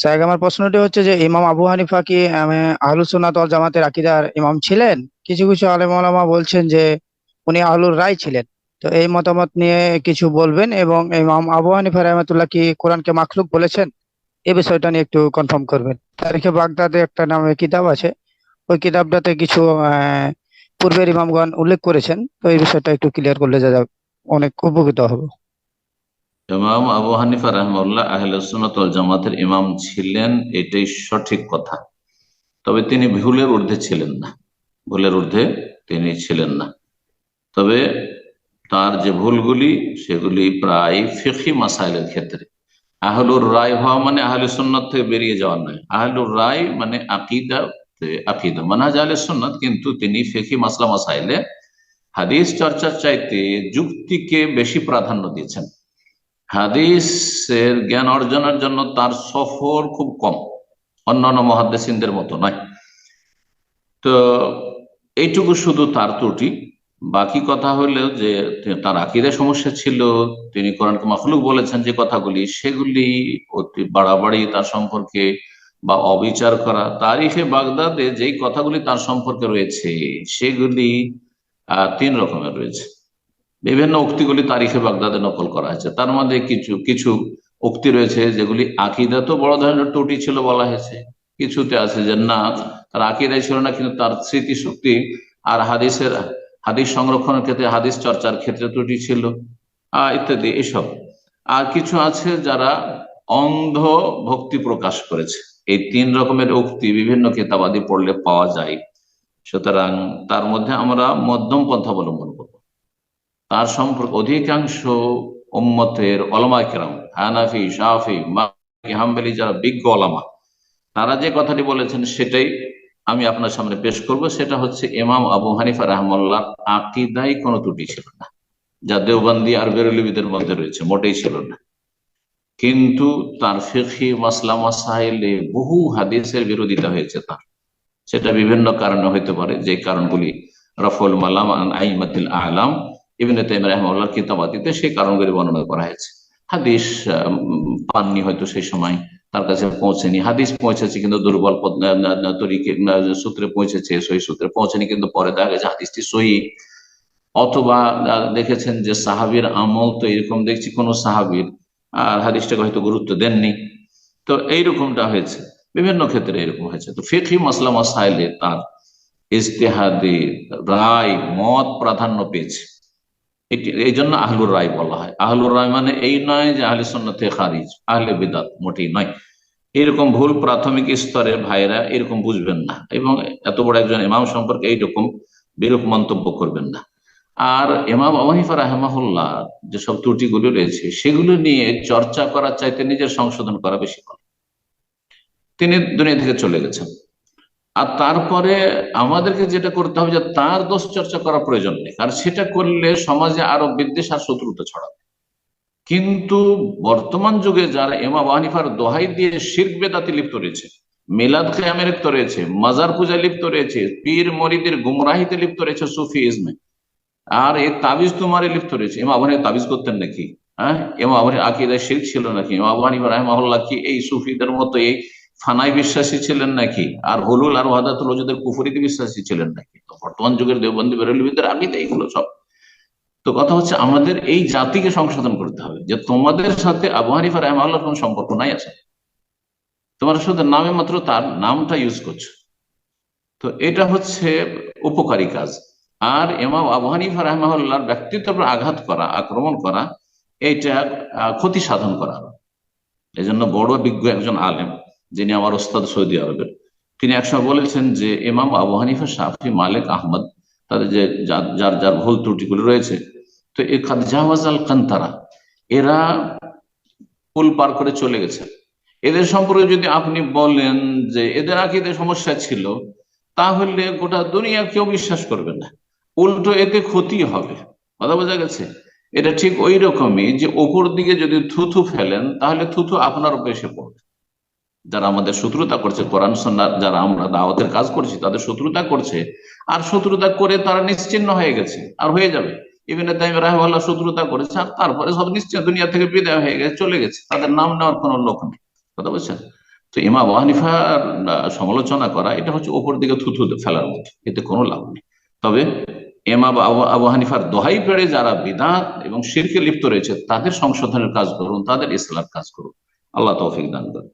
Sir, আমার প্রশ্নটি হচ্ছে যে ইমাম আবু হানিফা কি আহলুস সুন্নাত ওয়াল জামাতের আকিদার ইমাম ছিলেন? কিছু কিছু আলেম বলছেন যে উনি আহলুর রায় ছিলেন। তো এই মতামত নিয়ে কিছু বলবেন এবং ইমাম আবু হানিফা রহমতুল্লাহ কি কোরআনকে মাখলুক বলেছেন? এই বিষয়টা নিয়ে একটু কনফার্ম করবেন। তারিখে বাগদাদে একটা নামে কিতাব আছে। ওই কিতাবটাতে কিছু পূর্বের ইমামগণ উল্লেখ করেছেন। তো এই বিষয়টা একটু ক্লিয়ার করলে যা- অনেক উপকৃত হব। ইমাম আবু হানিফা রহমাল্লাহ আহলে সুন্নাত ওয়াল জামাতের ইমাম ছিলেন, এটাই সঠিক কথা। তবে তিনি ভুলের ঊর্ধ্বে ছিলেন না। ভুলের ঊর্ধ্বে তিনি ছিলেন না। তবে তার যে ভুলগুলি, সেগুলি প্রায় ফিকি মাসাইলের ক্ষেত্রে। আহলুর রায় হওয়া মানে আহলে সুন্নাত থেকে বেরিয়ে যাওয়া নয়। আহলুর রায় মানে আকিদা আকিদা। মানহাজ আহলে সুন্নাত কিন্তু তিনি ফিকি মাসলা মাসাইলে হাদিস চর্চার চাইতে যুক্তিকে বেশি প্রাধান্য দিয়েছেন। হাদিসের জ্ঞান অর্জনের জন্য তার সফর খুব কম। অন্যান্য মহাদ্দেসিনদের মতো নয়। তো এইটুকু শুধু তার ত্রুটি। বাকি কথা হলো যে তার আকিদের সমস্যা ছিল। তিনি কোরআনকে মাখলুক বলেছেন যে কথাগুলি, সেগুলি অতি বাড়াবাড়ি তার সম্পর্কে বা অবিচার করা। তারিখে বাগদাদে যেই কথাগুলি তার সম্পর্কে রয়েছে, সেগুলি তিন রকমের রয়েছে। বিভিন্ন উক্তিগুলি তারিখে বাগদাদে নকল করা হয়েছে। তার মধ্যে কিছু কিছু উক্তি রয়েছে যেগুলি আকিদা তো বড় ধরনের ত্রুটি ছিল বলা হয়েছে। কিছুতে আছে যে না, তার আকিদাই ছিল না, কিন্তু তার স্মৃতিশক্তি আর হাদিসের, হাদিস সংরক্ষণের ক্ষেত্রে, হাদিস চর্চার ক্ষেত্রে ত্রুটি ছিল ইত্যাদি, এসব। আর কিছু আছে যারা অন্ধ ভক্তি প্রকাশ করেছে। এই তিন রকমের উক্তি বিভিন্ন কেতাবাদি পড়লে পাওয়া যায়। সুতরাং তার মধ্যে আমরা মধ্যম পন্থা অবলম্বন তার সম্পর্কে অধিকাংশ উম্মতের অলমা কেরাম, হানাফি শাহি হাম্বেলি যারা বিজ্ঞ ওলামা, তারা যে কথাটি বলেছেন সেটাই আমি আপনার সামনে পেশ করব। সেটা হচ্ছে ইমাম আবু হানিফা রহমাল্লাহ আকিদাই কোনো ত্রুটি ছিল না। যা দেওবন্দি আর বেরলিবিদের মধ্যে রয়েছে, মোটেই ছিল না। কিন্তু তার ফিখি মাসলা মাসাইলে বহু হাদিসের বিরোধিতা হয়েছে তার। সেটা বিভিন্ন কারণে হইতে পারে, যে কারণগুলি রফুল মালাম আইমাতিল আলাম ইবিন তাইম রহমাল্লাহর কিতাবাদিতে সেই কারণগুলি বর্ণনা করা হয়েছে। হাদিস পাননি হয়তো সেই সময়, তার কাছে পৌঁছেনি। হাদিস পৌঁছেছে কিন্তু দুর্বল সূত্রে পৌঁছেছে, সহি সূত্রে পৌঁছেনি কিন্তু পরে দেখা গেছে হাদিসটি সহি। অথবা দেখেছেন যে সাহাবির আমল তো এরকম দেখছি, কোন সাহাবির আর হাদিসটাকে হয়তো গুরুত্ব দেননি। তো এইরকমটা হয়েছে, বিভিন্ন ক্ষেত্রে এরকম হয়েছে। তো ফেকি মাসলা মাসাইলে তার ইস্তেহাদি রায় মত প্রাধান্য পেয়েছে। এই জন্য আহলুর রায় বলা হয়। আহলুর রায় মানে এই নয় যে আহলে সন্ন্যতে খারিজ, আহলে বিদাত মোটেই নয়। এরকম ভুল প্রাথমিক স্তরের ভাইরা এরকম বুঝবেন না এবং এত বড় একজন ইমাম সম্পর্কে এইরকম বিরূপ মন্তব্য করবেন না। আর ইমাম আবহানিফা রাহমাহুল্লাহ যেসব ত্রুটিগুলো রয়েছে, সেগুলো নিয়ে চর্চা করার চাইতে নিজের সংশোধন করা বেশি ভালো। তিনি দুনিয়া থেকে চলে গেছেন। আর তারপরে আমাদেরকে যেটা করতে হবে যে তার দোষ চর্চা করার প্রয়োজন নেই। কারণ সেটা করলে সমাজে আরও বিদ্বেষ আর শত্রুতা ছড়াবে। কিন্তু বর্তমান যুগে যারা এমা বাহানিফার দোহাই দিয়ে শির্ক বেদাতে লিপ্ত রয়েছে, মিলাদ খেয়ামে লিপ্ত রয়েছে, মাজার পূজায় লিপ্ত রয়েছে, পীর মরিদের গুমরাহিতে লিপ্ত রয়েছে সুফি ইসমে আর এই তাবিজ তোমারে লিপ্ত রয়েছে। এমা আবহানি তাবিজ করতেন নাকি? হ্যাঁ? এমা আবহানি আকিদায় শির্ক ছিল নাকি? এমা আবহানি রাহমাহুল্লাহ কি এই সুফিদের মতো এই ফানাই বিশ্বাসী ছিলেন নাকি? আর হলুল আর ওয়াদাতুল ওজুদের কুফরিতে বিশ্বাসী ছিলেন নাকি? তো বর্তমান যুগের দেববন্দি বেরলিবিদের আকিদা এইগুলো সব। তো কথা হচ্ছে আমাদের এই জাতিকে সংশোধন করতে হবে, যে তোমাদের সাথে আবু হানিফা রহমাল্লাহর কোন সম্পর্ক নাই আছে। তোমার সাথে নামে মাত্র তার নামটা ইউজ করছ। তো এটা হচ্ছে উপকারী কাজ। আর এমাম আবু হানিফা রহমাল্লাহর ব্যক্তিত্বের আঘাত করা, আক্রমণ করা, এইটা ক্ষতি সাধন করা। এই জন্য বড় বিজ্ঞ একজন আলেম। যিনি আমার ওস্তাদ সৌদি আরবের, তিনি একসময় বলেছেন যে ইমাম আবু হানিফা, শাফি, মালিক, আহমদ, তাদের যে যার যার ভুল ত্রুটিগুলো রয়েছে, তো এ জাহাজ আল কান্তারা, এরা পুল পার করে চলে গেছে। এদের সম্পর্কে যদি আপনি বলেন যে এদের আকিদের সমস্যা ছিল, তাহলে গোটা দুনিয়া কেউ বিশ্বাস করবে না। উল্টো এতে ক্ষতি হবে। কথা বোঝা গেছে? এটা ঠিক ওই রকমই যে ওপর দিকে যদি থুথু ফেলেন, তাহলে থুথু আপনার উপর এসে পড়বে। যারা আমাদের শত্রুতা করছে কোরআন সন্ন্যার যারা আমরা দাওয়াতের কাজ করছি তাদের শত্রুতা করছে। আর শত্রুতা করে তারা নিশ্চিন্ন হয়ে গেছে আর হয়ে যাবে। ইভিন তাইম রাহমাল্লাহ শত্রুতা করেছে আর তারপরে সব নিশ্চয় দুনিয়া থেকে বিদায় হয়ে গেছে চলে গেছে। তাদের নাম নেওয়ার কোনো লোক নেই। কথা বলছেন তো ইমাম আবু হানিফার আহ, সমালোচনা করা এটা হচ্ছে ওপর দিকে থুথু ফেলার মতো এতে কোনো লাভ নেই। তবে এমা আবু হানিফার দোহাই পেড়ে যারা বিদাত এবং শিরকে লিপ্ত রয়েছে তাদের সংশোধনের কাজ করুন তাদের ইসলার কাজ করুন। আল্লাহ তৌফিক দান করুন।